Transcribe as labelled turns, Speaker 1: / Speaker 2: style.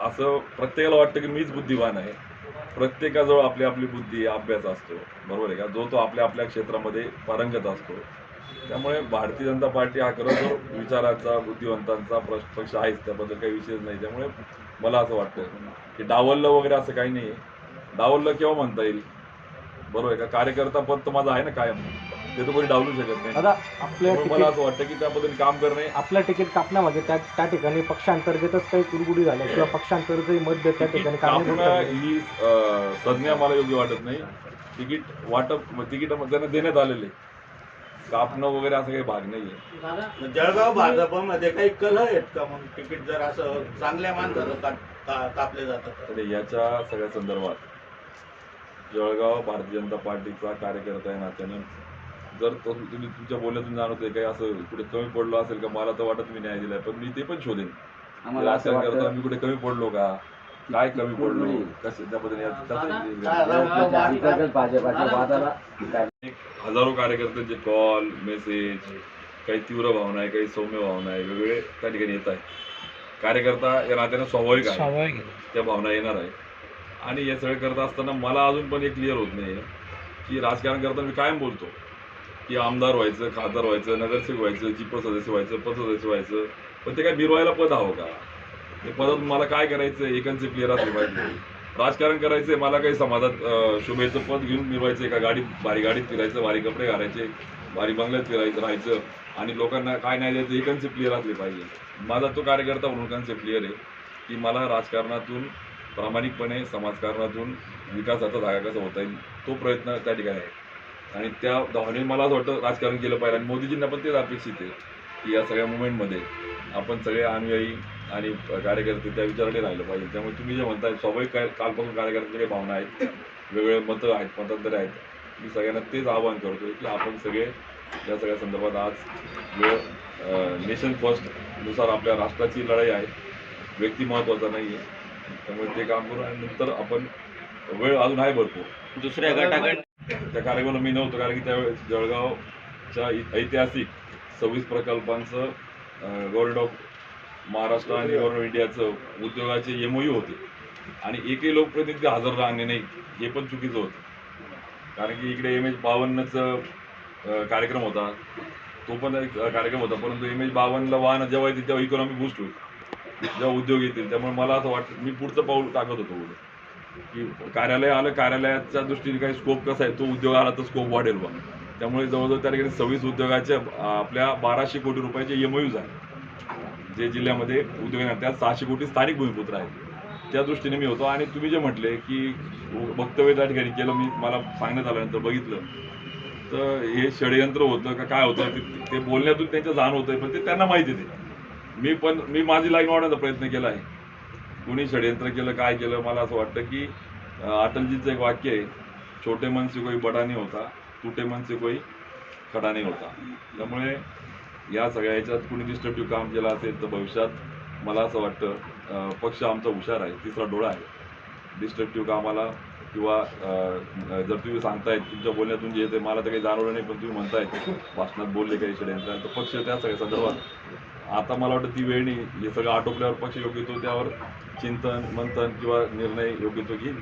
Speaker 1: असं प्रत्येकाला वाटतं की मीच बुद्धिमान आहे. प्रत्येकाजवळ आपली आपली बुद्धी अभ्यास असतो. बरोबर आहे का? जो तो आपल्या आपल्या क्षेत्रामध्ये पारंगत असतो. त्यामुळे भारतीय जनता पार्टी हा खरं जो विचाराचा बुद्धिवंतांचा प्रश- पक्ष आहेच. त्याबद्दल काही विषयच नाही. त्यामुळे मला असं वाटतं की डावललं वगैरे असं काही नाही डावललं केव्हा म्हणता येईल? बरोबर आहे का? कार्यकर्ता पद तर माझं आहे ना कायम. ते तर कोणी डावलू शकत नाही.
Speaker 2: दादा आपल्या
Speaker 1: मला
Speaker 2: तिकीट
Speaker 1: असं वाटतं की त्याबद्दल काम करणे
Speaker 2: आपल्या तिकीट कापण्यामागे त्या त्या ठिकाणी पक्षांतर्गतच काही कुरगुडी झाल्या किंवा पक्षांतर्गतही मत त्या ठिकाणी कारणीभूत ठरले.
Speaker 1: ही अं, संज्ञा मला योग्य वाटत नाही. तिकीट वाटप तिकीट त्यांना देण्यात आलेले. कापणं वगैरे असं काही भाग नाहीये.
Speaker 3: जळगाव भाजपमध्ये काही कल आहेत का? मग तिकीट जर असं चांगल्या माणसाचं का- कापले जातात
Speaker 1: तर? याच्या सगळ्या संदर्भात जळगाव भारतीय जनता पार्टीचा कार्यकर्ता आहे नात्यानं जर तो तुम्ही तुमच्या बोलण्यातून जाणवतोय काही असं कुठे कमी पडलो असेल का मला तर वाटत मी न्याय दिलाय पण मी ते पण शोधेन.
Speaker 4: आम्हाला असं
Speaker 1: राजकारण करताना
Speaker 4: वाटतं
Speaker 1: मी कुठे कमी पडलो का? काय कमी पडलो? कसं त्याबद्दल या-
Speaker 3: काय
Speaker 1: त्याचं-
Speaker 3: झालं?
Speaker 4: अंतर्गत भाजपाच्या वादाला काय
Speaker 1: एक हजारो कार्यकर्त्यांचे कॉल मेसेज काही तीव्र भावना आहे काही सौम्य भावना आहे वेगवेगळे त्या ठिकाणी येत आहे कार्यकर्ता या नात्यानं स्वाभाविक आहे. त्या भावना येणार आहे. आणि हे सगळं करत असताना मला अजून पण एक क्लिअर होत नाही की राजकारण करताना मी कायम बोलतो. की आमदार व्हायचं खासदार व्हायचं नगरसेवक व्हायचं जिप सदस्य व्हायचं पदसदस्य व्हायचं पण ते काय मिरवायला पद हवं का? ते पदात मला काय करायचं एकांचे क्लिअर असले पाहिजे. राजकारण करायचंय मला काही समाजात शोभेचं शुभेचं पद घेऊन मिरवायचं का? गाडी भारी गाडीत फिरायचं भारी कपडे घालायचे भारी बंगल्यात फिरायचं राहायचं आणि लोकांना काय नाही द्यायचं हे कन्सेप्ट क्लिअर असले पाहिजे. माझा तो कार्यकर्ता म्हणून कन्सेप्ट क्लिअर आहे की मला राजकारणातून प्रामाणिकपणे समाजकारणातून विकासाचा धागा कसा होता येईल तो प्रयत्न त्या ठिकाणी आहे. आणि त्या भावनेने मला असं वाटतं राजकारण केलं पाहिजे. आणि मोदीजींना पण तेच अपेक्षित आहे की या सगळ्या मुवमेंटमध्ये आपण सगळे अनुयायी आणि कार्यकर्ते त्या विचाराने राहिलं पाहिजे. त्यामुळे तुम्ही जे म्हणताय स्वाभाविक काय कालपासून कार्यकर्त्यांकडे भावना आहेत वेगवेगळे मतं आहेत मतांतरे आहेत. मी सगळ्यांना तेच आवाहन करतो की आपण सगळे या सगळ्या संदर्भात आज वेळ नेशन फर्स्टनुसार आपल्या राष्ट्राची लढाई आहे व्यक्ती महत्त्वाचा नाही आहे. त्यामुळे ते काम करू आणि नंतर आपण वेळ अजून आहे भरपूर.
Speaker 3: दुसऱ्या गटाकडे
Speaker 1: त्या कार्यक्रमाला मी नव्हतो कारण की त्यावेळेस जळगावच्या ऐतिहासिक सव्वीस प्रकल्पांचं गव्हर्नमेंट ऑफ महाराष्ट्र आणि गव्हर्नमेंट ऑफ इंडियाचं उद्योगाचे एम होते. आणि एकही लोकप्रतिनिधी हजर राहणे नाही हे पण चुकीचं होतं. कारण की इकडे एम एच बावन्नचं कार्यक्रम होता. तो पण एक कार्यक्रम होता परंतु एम एच बावन्नला वाहन जेव्हा येतील तेव्हा इकॉनॉमी बूस्ट होईल. जेव्हा उद्योग येतील त्यामुळे मला असं वाटतं मी पुढचं पाऊल टाकत होतो की कार्यालय आलं कार्यालयाच्या दृष्टीने काही स्कोप कसा आहे तो उद्योग आला तर स्कोप वाढेल बा. त्यामुळे जवळजवळ त्या ठिकाणी सव्वीस उद्योगाच्या आपल्या बाराशे कोटी रुपयाचे एम आहे जे जिल्ह्यामध्ये उद्योग आहेत त्यात सहाशे कोटी स्थानिक भूमिपुत्र आहेत. त्या दृष्टीने मी होतो. आणि तुम्ही जे म्हटले की वक्तव्य त्या ठिकाणी केलं मी मला सांगण्यात आल्यानंतर बघितलं. तर हे षडयंत्र होतं का काय होतं ते- ते बोलण्यातून त्यांचं जाण होतंय पण ते त्यांना माहिती ते मी पण मी माझी लाईन वाढवण्याचा प्रयत्न केला आहे. कुणी षडयंत्र केलं काय केलं मला असं वाटतं की अटलजीचं एक वाक्य आहे छोटे मन से कोई बडा नाही होता तुटे मन से कोई खडा नाही होता. त्यामुळे या सगळ्या याच्यात कुणी डिस्ट्रक्टिव्ह काम केलं असेल तर भविष्यात मला असं वाटतं पक्ष आमचा हुशार आहे तिसरा डोळा आहे. डिस्ट्रक्टिव्ह कामाला किंवा जर तुम्ही सांगतायत तुमच्या बोलण्यातून जे येते मला तर काही जाणवलं नाही पण तुम्ही म्हणतायत भाषणात बोलले काही षडयंत्र तर पक्ष त्या सगळ्या संदर्भात. आता मला वाटतं ती वेळ नाही हे सगळं आटोपल्यावर पक्ष योग्य तो त्यावर चिंतन मंथन किंवा निर्णय योग्य तो घेईल?